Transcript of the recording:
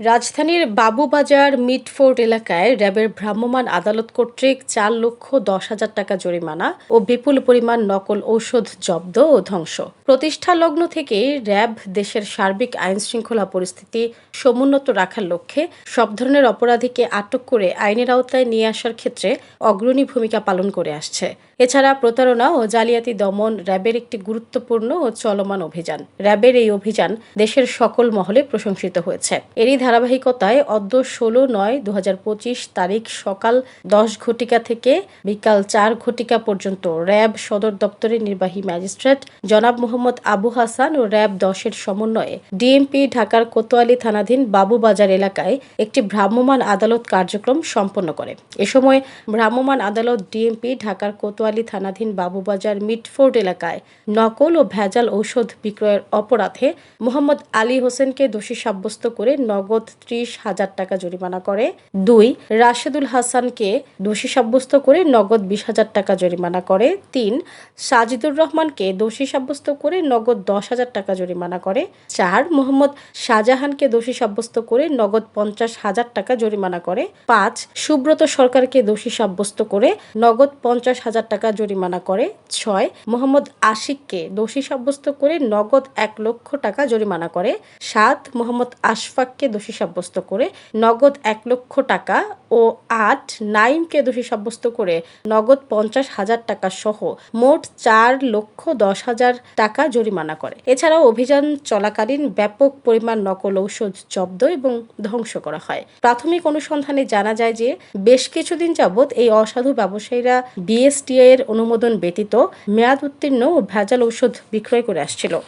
রাজধানীর বাবুবাজার মিটফোর্ট এলাকায় র্যাবের ভ্রাম্যমাণ আদালত কর্তৃক চার লক্ষ দশ হাজার টাকা জরিমানা ও বিপুল পরিমাণ নকল ঔষধ জব্দ ও ধ্বংস। প্রতিষ্ঠা লগ্ন থেকে র্যাব দেশের সার্বিক আইন শৃঙ্খলা পরিস্থিতি সমুন্নত রাখার লক্ষ্যে সব ধরনের অপরাধীকে আটক করে আইনের আওতায় নিয়ে আসার ক্ষেত্রে অগ্রণী ভূমিকা পালন করে আসছে। এছাড়া প্রতারণা ও জালিয়াতি দমন র্যাবের একটি গুরুত্বপূর্ণ ও চলমান অভিযান। র্যাবের এই অভিযান দেশের সকল মহলে প্রশংসিত হয়েছে। এরই ধারাবাহিকতায় অদ্য ষোলো নয় দু তারিখ সকাল দশ ঘটিকা থেকে বিকাল চার ঘটিকা পর্যন্ত র্যাব সদর দপ্তরের নির্বাহী ম্যাজিস্ট্রেট জনাব মোহাম্মদ আবু হাসান ও র্যাব দশের সমন্বয়ে ডিএমপি ঢাকার কোতোয়ালি থানাধীন বাবুবাজার এলাকায় একটি ভ্রাম্যমাণ আদালত কার্যক্রম সম্পন্ন করে। এ সময় ভ্রাম্যমাণ আদালত ডিএমপি ঢাকার কোতোয়ালি থানাধীন বাবুবাজার মিটফোর্ড এলাকায় নকল ও ভেজাল ঔষধ বিক্রয়ের অপরাধে মোহাম্মদ আলী হোসেনকে দোষী সাব্যস্ত করে নগদ ত্রিশ হাজার টাকা জরিমানা করে। দুই, রাশেদুল হাসানকে দোষী সাব্যস্ত করে নগদ বিশ হাজার টাকা জরিমানা করে। তিন, সাজিদুর রহমানকে দোষী সাব্যস্ত করে নগদ দশ হাজার টাকা জরিমানা করে। চার, মোহাম্মদ শাহজাহানকে দোষী সাব্যস্ত করে নগদ পঞ্চাশ হাজার টাকা জরিমানা করে। পাঁচ, সুব্রত সরকারকে দোষী সাব্যস্ত করে নগদ পঞ্চাশ হাজার টাকা জরিমানা করে। ছয়, মোহাম্মদ আশিককে দোষী সাব্যস্ত করে নগদ এক লক্ষ টাকা জরিমানা করে। সাত, মোহাম্মদ আশফাককে দোষী সাব্যস্ত করে নগদ এক লক্ষ টাকা ও আট নাইমকে দোষী সাব্যস্ত করে নগদ পঞ্চাশ হাজার টাকা সহ মোট চার লক্ষ দশ হাজার টাকা জরিমানা করে। এছাড়াও অভিযান চলাকালীন ব্যাপক পরিমাণ নকল ঔষধ জব্দ এবং ধ্বংস করা হয়। প্রাথমিক অনুসন্ধানে জানা যায় যে বেশ কিছুদিন যাবৎ এই অসাধু ব্যবসায়ীরা বিএসটিআই এর অনুমোদন ব্যতীত মেয়াদ উত্তীর্ণ ও ভেজাল ঔষধ বিক্রয় করে আসছিল।